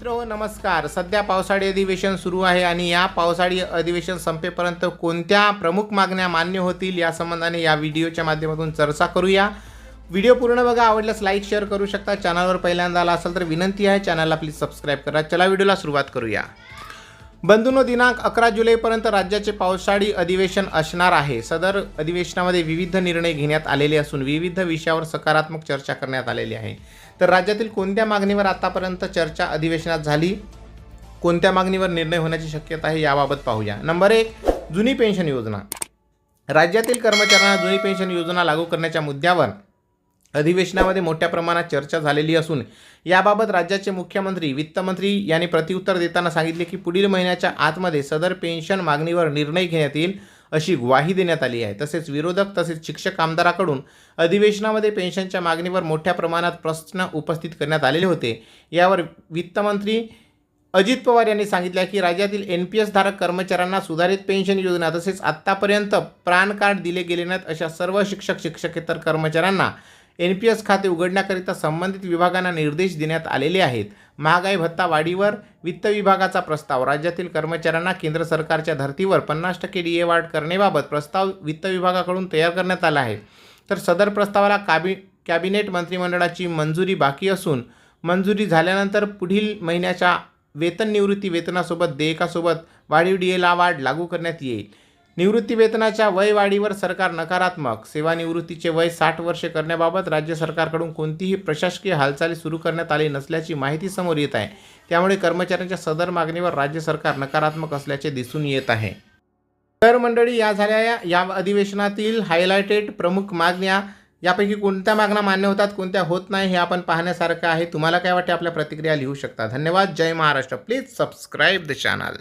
मित्र हो नमस्कार. सध्या पावसाळी अधिवेशन सुरू आहे आणि या पावसाळी अधिवेशन संपेपर्यंत कोणत्या प्रमुख मागण्या मान्य होतील या संबंधाने या व्हिडिओच्या माध्यमातून चर्चा करूया. व्हिडिओ पूर्ण बघा आवडल्यास लाईक शेअर करू शकता. चॅनलवर पहिल्यांदा आला असेल तर विनंती आहे चॅनलला प्लीज सबस्क्राईब करा. चला व्हिडिओला सुरुवात करूया. बंधूनो दिनांक अकरा जुलैपर्यंत राज्याचे पावसाळी अधिवेशन असणार आहे. सदर अधिवेशनामध्ये विविध निर्णय घेण्यात आलेले असून विविध विषयावर सकारात्मक चर्चा करण्यात आलेली आहे. तर राज्यातील कोणत्या मागणीवर आतापर्यंत चर्चा अधिवेशनात झाली? कोणत्या मागणीवर निर्णय होण्याची शक्यता आहे याबाबत पाहूया. नंबर एक जुनी पेन्शन योजना. राज्यातील कर्मचाऱ्यांना जुनी पेन्शन योजना लागू करण्याच्या मुद्द्यावर अधिवेशनामध्ये मोठ्या प्रमाणात चर्चा झालेली असून याबाबत राज्याचे मुख्यमंत्री वित्तमंत्री यांनी प्रत्युत्तर देताना सांगितले की पुढील महिन्याच्या आतमध्ये सदर पेन्शन मागणीवर निर्णय घेण्यात येईल अशी ग्वाही देण्यात आली आहे. तसेच विरोधक तसेच शिक्षक आमदाराकडून अधिवेशनामध्ये पेन्शनच्या मागणीवर मोठ्या प्रमाणात प्रश्न उपस्थित करण्यात आलेले होते. यावर वित्तमंत्री अजित पवार यांनी सांगितले की राज्यातील एन पी एस धारक कर्मचाऱ्यांना सुधारित पेन्शन योजना तसेच आत्तापर्यंत प्राण कार्ड दिले गेले नाहीत अशा सर्व शिक्षक शिक्षकेतर कर्मचाऱ्यांना एन पी एस खाते उघडण्याकरिता संबंधित विभागांना निर्देश देण्यात आलेले आहेत. महागाई भत्ता वाढीवर वित्त विभागाचा प्रस्ताव राज्यातील कर्मचाऱ्यांना केंद्र सरकारच्या धर्तीवर पन्नास टक्के डी ए वाढ करण्याबाबत प्रस्ताव वित्त विभागाकडून तयार करण्यात आला आहे. तर सदर प्रस्तावाला काबि कॅबिनेट मंत्रिमंडळाची मंजुरी बाकी असून मंजुरी झाल्यानंतर पुढील महिन्याच्या वेतन निवृत्ती वेतनासोबत देयकासोबत वाढीव डी एला वाढ लागू करण्यात येईल. निवृत्ती वेतनाच्या वय वाढीवर सरकार नकारात्मक सेवानिवृत्तीचे वय साठ वर्षे करण्याबाबत राज्य सरकारकडून कोणतीही प्रशासकीय हालचाली सुरू करण्यात आली नसल्याची माहिती समोर येत आहे. त्यामुळे कर्मचाऱ्यांच्या सदर मागणीवर राज्य सरकार नकारात्मक असल्याचे दिसून येत आहे. तर मंडळी या झाल्या या या अधिवेशनातील हायलायटेड प्रमुख मागण्या. यापैकी कोणत्या मागण्या मान्य होतात कोणत्या होत नाही हे आपण पाहण्यासारखं आहे. तुम्हाला काय वाटते आपल्या प्रतिक्रिया लिहू शकता. धन्यवाद. जय Maharashtra. Please subscribe the channel